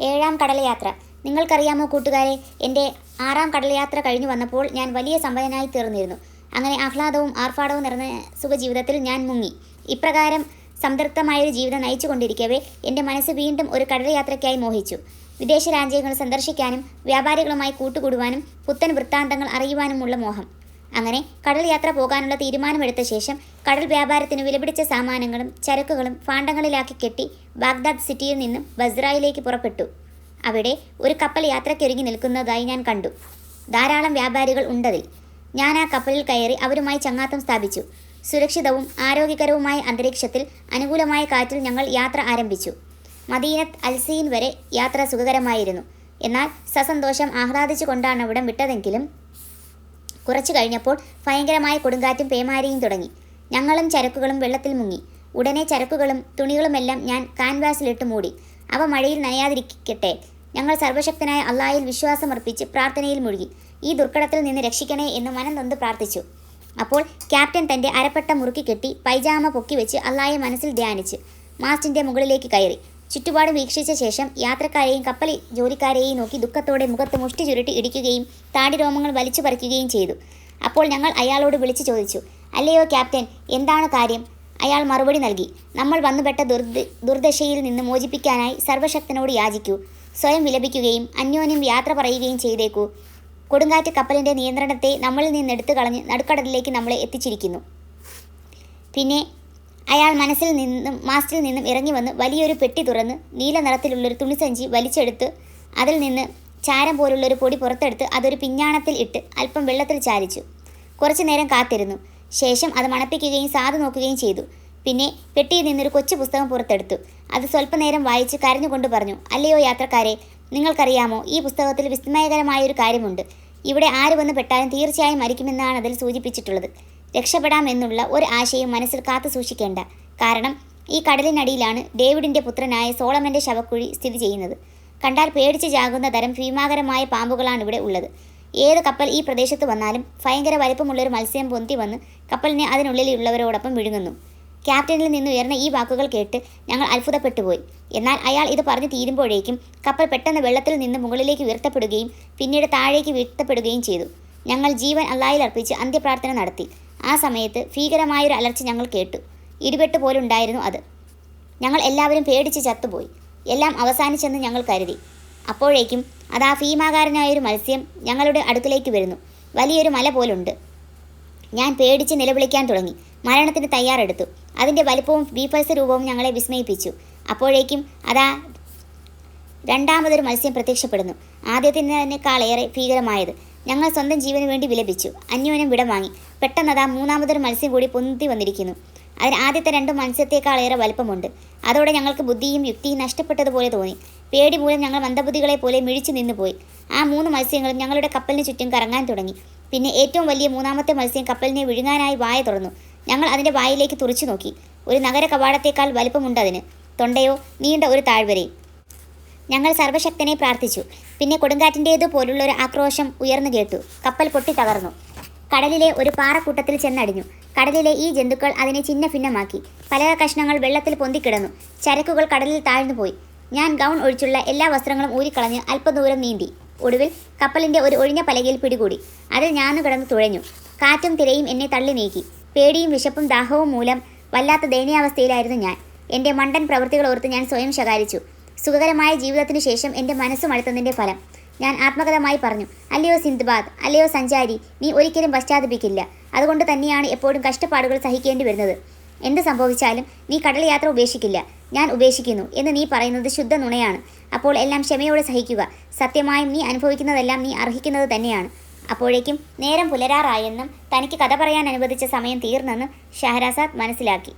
ഏഴാം കടലയാത്ര. നിങ്ങൾക്കറിയാമോ കൂട്ടുകാരെ എന്റെ ആറാം കടലയാത്ര കഴിഞ്ഞു വന്നപ്പോൾ ഞാൻ വലിയ സമ്പന്നനായി തീർന്നിരുന്നു. അങ്ങനെ ആഹ്ലാദവും ആർഭാടവും നിറഞ്ഞ സുഖജീവിതത്തിൽ ഞാൻ മുങ്ങി. ഇപ്രകാരം സംതൃപ്തമായൊരു ജീവിതം നയിച്ചുകൊണ്ടിരിക്കവേ എന്റെ മനസ്സ് വീണ്ടും ഒരു കടലയാത്രയ്ക്കായി മോഹിച്ചു. വിദേശ രാജ്യങ്ങൾ സന്ദർശിക്കാനും വ്യാപാരികളുമായി കൂട്ടുകൂടുവാനും പുത്തൻ വൃത്താന്തങ്ങൾ അറിയുവാനുമുള്ള മോഹം. അങ്ങനെ കടൽ യാത്ര പോകാനുള്ള തീരുമാനമെടുത്ത ശേഷം കടൽ വ്യാപാരത്തിന് വിലപിടിച്ച സാമാനങ്ങളും ചരക്കുകളും ഫാണ്ടങ്ങളിലാക്കി കെട്ടി ബാഗ്ദാദ് സിറ്റിയിൽ നിന്നും ബസ്രായിലേക്ക് പുറപ്പെട്ടു. അവിടെ ഒരു കപ്പൽ യാത്രയ്ക്കൊരുങ്ങി നിൽക്കുന്നതായി ഞാൻ കണ്ടു. ധാരാളം വ്യാപാരികൾ ഉണ്ടതിൽ. ഞാൻ ആ കപ്പലിൽ കയറി അവരുമായി ചങ്ങാത്തം സ്ഥാപിച്ചു. സുരക്ഷിതവും ആരോഗ്യകരവുമായ അന്തരീക്ഷത്തിൽ അനുകൂലമായ കാറ്റിൽ ഞങ്ങൾ യാത്ര ആരംഭിച്ചു. മദീനത്ത് അൽസീൻ വരെ യാത്ര സുഖകരമായിരുന്നു. എന്നാൽ സസന്തോഷം ആഹ്ലാദിച്ചു കൊണ്ടാണ് അവിടം വിട്ടതെങ്കിലും കുറച്ചു കഴിഞ്ഞപ്പോൾ ഭയങ്കരമായ കൊടുങ്കാറ്റും പേമാരിയും തുടങ്ങി. ഞങ്ങളും ചരക്കുകളും വെള്ളത്തിൽ മുങ്ങി. ഉടനെ ചരക്കുകളും തുണികളുമെല്ലാം ഞാൻ കാൻവാസിലിട്ട് മൂടി. അവ മഴയിൽ നനയാതിരിക്കട്ടെ. ഞങ്ങൾ സർവശക്തനായ അള്ളായിൽ വിശ്വാസമർപ്പിച്ച് പ്രാർത്ഥനയിൽ മുഴുകി. ഈ ദുർഘടത്തിൽ നിന്ന് രക്ഷിക്കണേ എന്ന് മനം നൊന്ത് പ്രാർത്ഥിച്ചു. അപ്പോൾ ക്യാപ്റ്റൻ തന്റെ അരപ്പട്ട മുറുക്കി കെട്ടി പൈജാമ പൊക്കി വെച്ച് അള്ളായെ മനസ്സിൽ ധ്യാനിച്ച് മാസ്റ്റിന്റെ മുകളിലേക്ക് കയറി. ചുറ്റുപാടും വീക്ഷിച്ച ശേഷം യാത്രക്കാരെയും കപ്പൽ ജോലിക്കാരെയും നോക്കി ദുഃഖത്തോടെ മുഖത്ത് മുഷ്ടി ചുരുട്ടി ഇടിക്കുകയും താടി രോമങ്ങൾ വലിച്ചു പറിക്കുകയും ചെയ്തു. അപ്പോൾ ഞങ്ങൾ അയാളോട് വിളിച്ചു ചോദിച്ചു അല്ലയോ ക്യാപ്റ്റൻ എന്താണ് കാര്യം? അയാൾ മറുപടി നൽകി നമ്മൾ വന്നുപെട്ട ദുർദ ദുർദശയിൽ നിന്ന് മോചിപ്പിക്കാനായി സർവശക്തനോട് യാചിക്കൂ സ്വയം വിലപിക്കുകയും അന്യോന്യം യാത്ര പറയുകയും ചെയ്തേക്കൂ. കൊടുങ്കാറ്റ് കപ്പലിന്റെ നിയന്ത്രണത്തെ നമ്മളിൽ നിന്ന് എടുത്തു കളഞ്ഞ് നടുക്കടലിലേക്ക് നമ്മളെ എത്തിച്ചിരിക്കുന്നു. പിന്നെ അയാൾ മനസ്സിൽ നിന്നും മാസ്റ്റിൽ നിന്നും ഇറങ്ങി വന്ന് വലിയൊരു പെട്ടി തുറന്ന് നീല നിറത്തിലുള്ളൊരു തുണിസഞ്ചി വലിച്ചെടുത്ത് അതിൽ നിന്ന് ചാരം പോലുള്ളൊരു പൊടി പുറത്തെടുത്ത് അതൊരു പിഞ്ഞാണത്തിൽ ഇട്ട് അല്പം വെള്ളത്തിൽ ചാരിച്ചു കുറച്ചു നേരം കാത്തിരുന്നു. ശേഷം അത് മണപ്പിക്കുകയും സാധു നോക്കുകയും ചെയ്തു. പിന്നെ പെട്ടിയിൽ നിന്നൊരു കൊച്ചു പുസ്തകം പുറത്തെടുത്തു. അത് സ്വല്പനേരം വായിച്ച് കരഞ്ഞുകൊണ്ട് പറഞ്ഞു അല്ലയോ യാത്രക്കാരെ നിങ്ങൾക്കറിയാമോ ഈ പുസ്തകത്തിൽ വിസ്മയകരമായ ഒരു കാര്യമുണ്ട്. ഇവിടെ ആര് വന്ന് പെട്ടാലും തീർച്ചയായും മരിക്കുമെന്നാണ് അതിൽ സൂചിപ്പിച്ചിട്ടുള്ളത്. രക്ഷപ്പെടാമെന്നുള്ള ഒരു ആശയം മനസ്സിൽ കാത്തു സൂക്ഷിക്കേണ്ട. കാരണം ഈ കടലിനടിയിലാണ് ഡേവിഡിന്റെ പുത്രനായ സോളമന്റെ ശവക്കുഴി സ്ഥിതി ചെയ്യുന്നത്. കണ്ടാൽ പേടിച്ച് ചാകുന്ന തരം ഭീമാകരമായ പാമ്പുകളാണ് ഇവിടെ ഉള്ളത്. ഏത് കപ്പൽ ഈ പ്രദേശത്ത് വന്നാലും ഭയങ്കര വലിപ്പമുള്ളൊരു മത്സ്യം പൊന്തി വന്ന് കപ്പലിനെ അതിനുള്ളിലുള്ളവരോടൊപ്പം വിഴുങ്ങുന്നു. ക്യാപ്റ്റനിൽ നിന്ന് ഉയർന്ന ഈ വാക്കുകൾ കേട്ട് ഞങ്ങൾ അത്ഭുതപ്പെട്ടുപോയി. എന്നാൽ അയാൾ ഇത് പറഞ്ഞു തീരുമ്പോഴേക്കും കപ്പൽ പെട്ടെന്ന് വെള്ളത്തിൽ നിന്ന് മുകളിലേക്ക് ഉയർത്തപ്പെടുകയും പിന്നീട് താഴേക്ക് വീഴ്ത്തപ്പെടുകയും ചെയ്തു. ഞങ്ങൾ ജീവൻ അള്ളായിൽ അർപ്പിച്ച് അന്ത്യപ്രാർത്ഥന നടത്തി. ആ സമയത്ത് ഭീകരമായൊരു അലർച്ച ഞങ്ങൾ കേട്ടു. ഇടിവെട്ട് പോലുണ്ടായിരുന്നു അത്. ഞങ്ങൾ എല്ലാവരും പേടിച്ച് ചത്തുപോയി. എല്ലാം അവസാനിച്ചെന്ന് ഞങ്ങൾ കരുതി. അപ്പോഴേക്കും അത് ആ ഭീമാകാരനായൊരു മത്സ്യം ഞങ്ങളുടെ അടുക്കിലേക്ക് വരുന്നു. വലിയൊരു മല പോലുണ്ട്. ഞാൻ പേടിച്ച് നിലവിളിക്കാൻ തുടങ്ങി. മരണത്തിന് തയ്യാറെടുത്തു. അതിന്റെ വലിപ്പവും ബീഫൽസ രൂപവും ഞങ്ങളെ വിസ്മയിപ്പിച്ചു. അപ്പോഴേക്കും അതാ രണ്ടാമതൊരു മത്സ്യം പ്രത്യക്ഷപ്പെടുന്നു. ആദ്യത്തിനേക്കാളേറെ ഭീകരമായത് ഞങ്ങൾ സ്വന്തം ജീവന് വേണ്ടി വിലപിച്ചു. അന്യോന്യം വിടം വാങ്ങി. പെട്ടെന്നതാ മൂന്നാമതൊരു മത്സ്യം കൂടി പൊന്തി വന്നിരിക്കുന്നു. അതിന് ആദ്യത്തെ രണ്ട് മത്സ്യത്തെക്കാളേറെ വലുപ്പമുണ്ട്. അതോടെ ഞങ്ങൾക്ക് ബുദ്ധിയും യുക്തിയും നഷ്ടപ്പെട്ടതുപോലെ തോന്നി. പേടി മൂലം ഞങ്ങൾ മന്ദബുദ്ധികളെ പോലെ മിഴിച്ചു നിന്നുപോയി. ആ മൂന്ന് മത്സ്യങ്ങളും ഞങ്ങളുടെ കപ്പലിന് ചുറ്റും കറങ്ങാൻ തുടങ്ങി. പിന്നെ ഏറ്റവും വലിയ മൂന്നാമത്തെ മത്സ്യം കപ്പലിനെ വിഴുങ്ങാനായി വായ തുറന്നു. ഞങ്ങൾ അതിന്റെ വായിലേക്ക് തുറച്ചു നോക്കി. ഒരു നഗര കവാടത്തേക്കാൾ വലിപ്പമുണ്ട് അതിന്. തൊണ്ടയോ നീണ്ട ഒരു താഴ്വരയും. ഞങ്ങൾ സർവശക്തനെ പ്രാർത്ഥിച്ചു. പിന്നെ കൊടുങ്കാറ്റിന്റേതു പോലുള്ള ഒരു ആക്രോശം ഉയർന്നു കേട്ടു. കപ്പൽ പൊട്ടി തകർന്നു. കടലിലെ ഒരു പാറക്കൂട്ടത്തിൽ ചെന്നടിഞ്ഞു. കടലിലെ ഈ ജന്തുക്കൾ അതിനെ ചിന്ന ഭിന്നമാക്കി പല കഷ്ണങ്ങൾ വെള്ളത്തിൽ പൊന്തിക്കിടന്നു. ചരക്കുകൾ കടലിൽ താഴ്ന്നുപോയി. ഞാൻ ഗൗൺ ഒഴിച്ചുള്ള എല്ലാ വസ്ത്രങ്ങളും ഊരിക്കളഞ്ഞ് അല്പദൂരം നീന്തി. ഒടുവിൽ കപ്പലിന്റെ ഒരു ഒഴിഞ്ഞ പലകയിൽ പിടികൂടി. അതിൽ ഞാനു കിടന്ന് തുഴഞ്ഞു. കാറ്റും തിരയും എന്നെ തള്ളി നീക്കി. പേടിയും വിശപ്പും ദാഹവും മൂലം വല്ലാത്ത ദയനീയാവസ്ഥയിലായിരുന്നു ഞാൻ. എന്റെ മണ്ടൻ പ്രവൃത്തികൾ ഓർത്ത് ഞാൻ സ്വയം ശകാരിച്ചു. സുഖകരമായ ജീവിതത്തിനു ശേഷം എന്റെ മനസ്സ് മടുത്തതിന്റെ ഫലം. ഞാൻ ആത്മകഥമായി പറഞ്ഞു അല്ലയോ സിന്ദ്ബാദ് അല്ലയോ സഞ്ചാരി നീ ഒരിക്കലും പശ്ചാത്തപിക്കില്ല. അതുകൊണ്ട് തന്നെയാണ് എപ്പോഴും കഷ്ടപ്പാടുകൾ സഹിക്കേണ്ടി വരുന്നത്. എന്ത് സംഭവിച്ചാലും നീ കടൽ യാത്ര ഉപേക്ഷിക്കില്ല. ഞാൻ ഉപേക്ഷിക്കുന്നു എന്ന് നീ പറയുന്നത് ശുദ്ധ നുണയാണ്. അപ്പോൾ എല്ലാം ക്ഷമയോടെ സഹിക്കുക. സത്യമായും നീ അനുഭവിക്കുന്നതെല്ലാം നീ അർഹിക്കുന്നത് തന്നെയാണ്. അപ്പോഴേക്കും നേരം പുലരാറായെന്നും തനിക്ക് കഥ പറയാൻ അനുവദിച്ച സമയം തീർന്നെന്നും ഷഹരാസാദ് മനസ്സിലാക്കി.